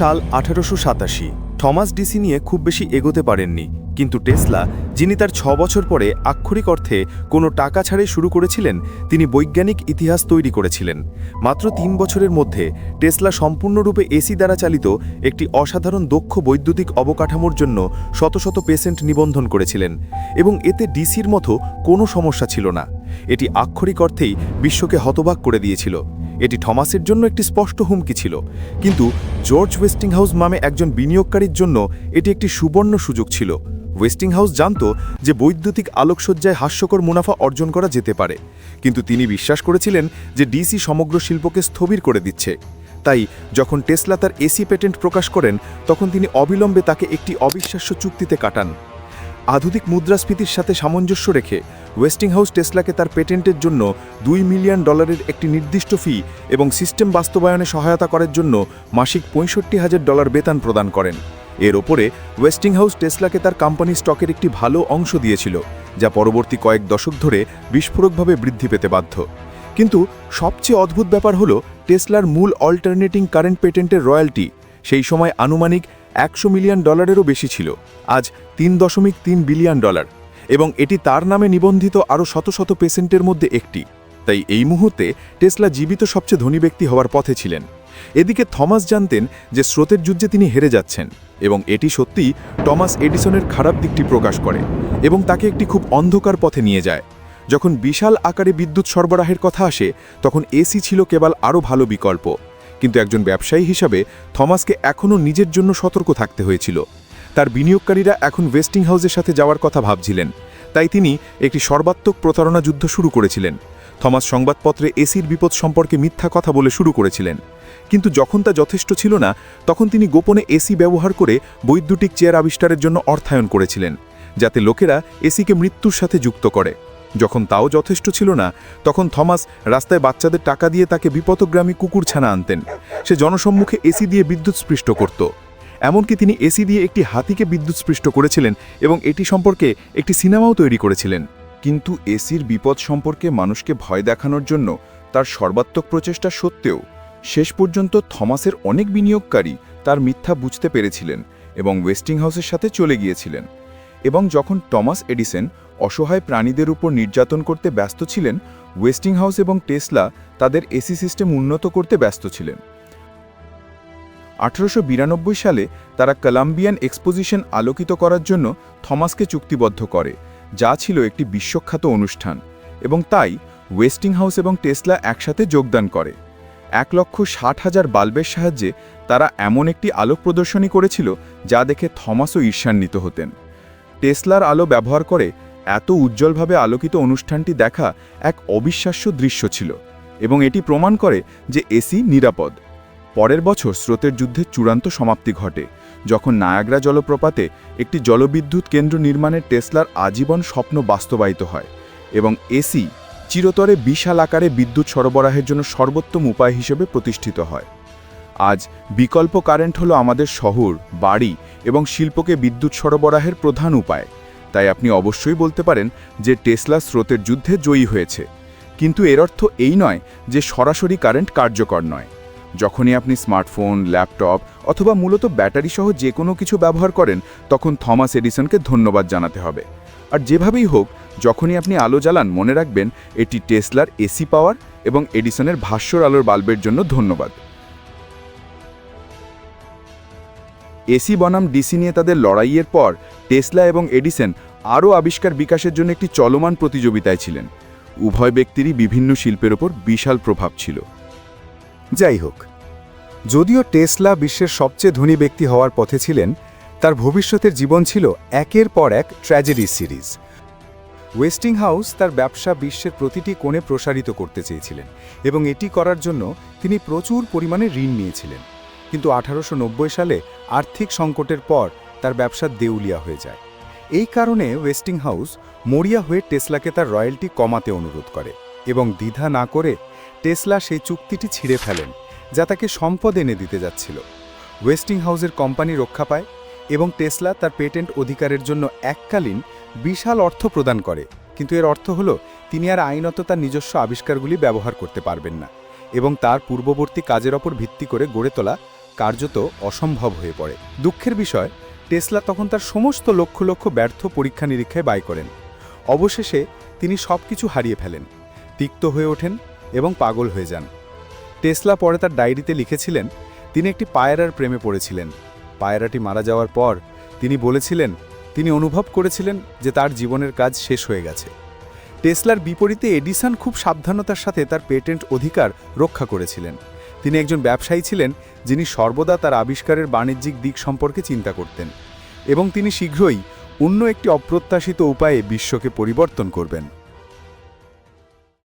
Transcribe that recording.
সাল আঠারোশো সাতাশি। থমাস ডিসি নিয়ে খুব বেশি এগোতে পারেননি, কিন্তু টেসলা, যিনি তার ছ বছর পরে আক্ষরিক অর্থে কোনো টাকা ছাড়ে শুরু করেছিলেন, তিনি বৈজ্ঞানিক ইতিহাস তৈরি করেছিলেন। মাত্র তিন বছরের মধ্যে টেসলা সম্পূর্ণরূপে এসি দ্বারা চালিত একটি অসাধারণ দক্ষ বৈদ্যুতিক অবকাঠামোর জন্য শত শত পেশেন্ট নিবন্ধন করেছিলেন, এবং এতে ডিসির মতো কোনো সমস্যা ছিল না। এটি আক্ষরিক অর্থেই বিশ্বকে হতবাক করে দিয়েছিল। এটি থমাসের জন্য একটি স্পষ্ট হুমকি ছিল। কিন্তু জর্জ ওয়েস্টিংহাউস নামে একজন বিনিয়োগকারীর জন্য এটি একটি সুবর্ণ সুযোগ ছিল। ওয়েস্টিংহাউস জানত যে বৈদ্যুতিক আলোকসজ্জায় হাস্যকর মুনাফা অর্জন করা যেতে পারে। কিন্তু তিনি বিশ্বাস করেছিলেন যে ডিসি সমগ্র শিল্পকে স্থবির করে দিচ্ছে। তাই যখন টেসলা তার এসি পেটেন্ট প্রকাশ করেন, তখন তিনি অবিলম্বে তাকে একটি অবিশ্বাস্য চুক্তিতে কাটান। আধুনিক মুদ্রাস্ফীতির সাথে সামঞ্জস্য রেখে ওয়েস্টিংহাউস টেসলাকে তার পেটেন্টের জন্য দুই মিলিয়ন ডলারের একটি নির্দিষ্ট ফি এবং সিস্টেম বাস্তবায়নে সহায়তা করার জন্য মাসিক পঁয়ষট্টি হাজার ডলার বেতন প্রদান করেন। এর ওপরে ওয়েস্টিংহাউস টেসলাকে তার কোম্পানি স্টকের একটি ভালো অংশ দিয়েছিল, যা পরবর্তী কয়েক দশক ধরে বিস্ফোরকভাবে বৃদ্ধি পেতে বাধ্য। কিন্তু সবচেয়ে অদ্ভুত ব্যাপার হল, টেসলার মূল অল্টারনেটিং কারেন্ট পেটেন্টের রয়্যালটি সেই সময় আনুমানিক একশো মিলিয়ন ডলারেরও বেশি ছিল, আজ তিন দশমিক তিন বিলিয়ন ডলার। এবং এটি তার নামে নিবন্ধিত আরও শত শত পেসেন্টের মধ্যে একটি। তাই এই মুহূর্তে টেসলা জীবিত সবচেয়ে ধনী ব্যক্তি হওয়ার পথে ছিলেন। এদিকে থমাস জানতেন যে স্রোতের যুদ্ধে তিনি হেরে যাচ্ছেন এবং এটি সত্যি টমাস এডিসনের খারাপ দিকটি প্রকাশ করে এবং তাকে একটি খুব অন্ধকার পথে নিয়ে যায়। যখন বিশাল আকারে বিদ্যুৎ সরবরাহের কথা আসে, তখন এসি ছিল কেবল আরও ভালো বিকল্প। কিন্তু একজন ব্যবসায়ী হিসাবে থমাসকে এখনও নিজের জন্য সতর্ক থাকতে হয়েছিল। তার বিনিয়োগকারীরা এখন ওয়েস্টিং হাউসের সাথে যাওয়ার কথা ভাবছিলেন। তাই তিনি একটি সর্বাত্মক প্রতারণা যুদ্ধ শুরু করেছিলেন। থমাস সংবাদপত্রে এসির বিপদ সম্পর্কে মিথ্যা কথা বলে শুরু করেছিলেন। কিন্তু যখন তা যথেষ্ট ছিল না, তখন তিনি গোপনে এসি ব্যবহার করে বৈদ্যুতিক চেয়ার আবিষ্কারের জন্য অর্থায়ন করেছিলেন, যাতে লোকেরা এসিকে মৃত্যুর সাথে যুক্ত করে। যখন তাও যথেষ্ট ছিল না, তখন থমাস রাস্তায় বাচ্চাদের টাকা দিয়ে তাকে বিপদগ্রামী কুকুরছানা আনতেন। সে জনসম্মুখে এসি দিয়ে বিদ্যুৎ স্পৃষ্ট করত। এমনকি তিনি এসি দিয়ে একটি হাতিকে বিদ্যুৎ স্পৃষ্ট করেছিলেন এবং এটি সম্পর্কে একটি সিনেমাও তৈরি করেছিলেন। কিন্তু এসির বিপদ সম্পর্কে মানুষকে ভয় দেখানোর জন্য তার সর্বাত্মক প্রচেষ্টা সত্ত্বেও শেষ পর্যন্ত থমাসের অনেক বিনিয়োগকারী তার মিথ্যা বুঝতে পেরেছিলেন এবং ওয়েস্টিংহাউসের সাথে চলে গিয়েছিলেন। এবং যখন টমাস এডিসন অসহায় প্রাণীদের উপর নির্যাতন করতে ব্যস্ত ছিলেন, ওয়েস্টিংহাউস এবং টেসলা তাদের এসি সিস্টেম উন্নত করতে ব্যস্ত ছিলেন। আঠারোশো বিরানব্বই সালে তারা কলাম্বিয়ান এক্সপোজিশন আলোকিত করার জন্য থমাসকে চুক্তিবদ্ধ করে, যা ছিল একটি বিশ্বখ্যাত অনুষ্ঠান এবং তাই ওয়েস্টিংহাউস এবং টেসলা একসাথে যোগদান করে। এক লক্ষ ষাট হাজার বাল্বের সাহায্যে তারা এমন একটি আলোক প্রদর্শনী করেছিল যা দেখে থমাসও ঈর্ষান্বিত হতেন। টেসলার আলো ব্যবহার করে এত উজ্জ্বলভাবে আলোকিত অনুষ্ঠানটি দেখা এক অবিশ্বাস্য দৃশ্য ছিল এবং এটি প্রমাণ করে যে এসি নিরাপদ। পরের বছর স্রোতের যুদ্ধের চূড়ান্ত সমাপ্তি ঘটে, যখন নায়াগ্রা জলপ্রপাতে একটি জলবিদ্যুৎ কেন্দ্র নির্মাণের টেসলার আজীবন স্বপ্ন বাস্তবায়িত হয় এবং এসি চিরতরে বিশাল আকারে বিদ্যুৎ সরবরাহের জন্য সর্বোত্তম উপায় হিসেবে প্রতিষ্ঠিত হয়। আজ বিকল্প কারেন্ট হলো আমাদের শহর, বাড়ি এবং শিল্পকে বিদ্যুৎ সরবরাহের প্রধান উপায়। তাই আপনি অবশ্যই বলতে পারেন যে টেসলা স্রোতের যুদ্ধে জয়ী হয়েছে। কিন্তু এর অর্থ এই নয় যে সরাসরি কারেন্ট কার্যকর নয়। যখনই আপনি স্মার্টফোন, ল্যাপটপ অথবা মূলত ব্যাটারি সহ যে কোনো কিছু ব্যবহার করেন, তখন থমাস এডিসনকে ধন্যবাদ জানাতে হবে। আর যেভাবেই হোক, যখনই আপনি আলো জ্বালান, মনে রাখবেন এটি টেসলার এসি পাওয়ার এবং এডিসনের ভাষ্যর আলোর বাল্বের জন্য ধন্যবাদ। এসি বনাম ডিসি নিয়ে তাদের লড়াইয়ের পর টেসলা এবং এডিসন আরও আবিষ্কার বিকাশের জন্য একটি চলমান প্রতিযোগিতায় ছিলেন। উভয় ব্যক্তিরই বিভিন্ন শিল্পের ওপর বিশাল প্রভাব ছিল। যাই হোক, যদিও টেসলা বিশ্বের সবচেয়ে ধনী ব্যক্তি হওয়ার পথে ছিলেন, তার ভবিষ্যতের জীবন ছিল একের পর এক ট্র্যাজেডি সিরিজ। ওয়েস্টিং হাউস তার ব্যবসা বিশ্বের প্রতিটি কোণে প্রসারিত করতে চেয়েছিলেন এবং এটি করার জন্য তিনি প্রচুর পরিমাণে ঋণ নিয়েছিলেন। কিন্তু আঠারোশো নব্বই সালে আর্থিক সংকটের পর তার ব্যবসা দেউলিয়া হয়ে যায়। এই কারণে ওয়েস্টিংহাউস মরিয়া হয়ে টেসলাকে তার রয়্যালটি কমাতে অনুরোধ করে এবং দ্বিধা না করে টেসলা সেই চুক্তিটি ছিঁড়ে ফেলেন, যা তাকে সম্পদ এনে দিতে যাচ্ছিল। ওয়েস্টিংহাউসের কোম্পানি রক্ষা পায় এবং টেসলা তার পেটেন্ট অধিকারের জন্য এককালীন বিশাল অর্থ প্রদান করে। কিন্তু এর অর্থ হল, তিনি আর আইনত তার নিজস্ব আবিষ্কারগুলি ব্যবহার করতে পারবেন না এবং তার পূর্ববর্তী কাজের ওপর ভিত্তি করে গড়ে তোলা কার্যত অসম্ভব হয়ে পড়ে। দুঃখের বিষয়, টেসলা তখন তার সমস্ত লক্ষ লক্ষ ব্যর্থ পরীক্ষা নিরীক্ষায় বাই করেন। অবশেষে তিনি সব কিছু হারিয়ে ফেলেন, তিক্ত হয়ে ওঠেন এবং পাগল হয়ে যান। টেসলা পরে তার ডায়েরিতে লিখেছিলেন, তিনি একটি পায়রার প্রেমে পড়েছিলেন। পায়রাটি মারা যাওয়ার পর তিনি বলেছিলেন, তিনি অনুভব করেছিলেন যে তার জীবনের কাজ শেষ হয়ে গেছে। টেসলার বিপরীতে এডিসন খুব সাবধানতার সাথে তার পেটেন্ট অধিকার রক্ষা করেছিলেন। তিনি একজন ব্যবসায়ী ছিলেন, যিনি সর্বদা তার আবিষ্কারের বাণিজ্যিক দিক সম্পর্কে চিন্তা করতেন এবং তিনি শীঘ্রই অন্য একটি অপ্রত্যাশিত উপায়ে বিশ্বকে পরিবর্তন করবেন।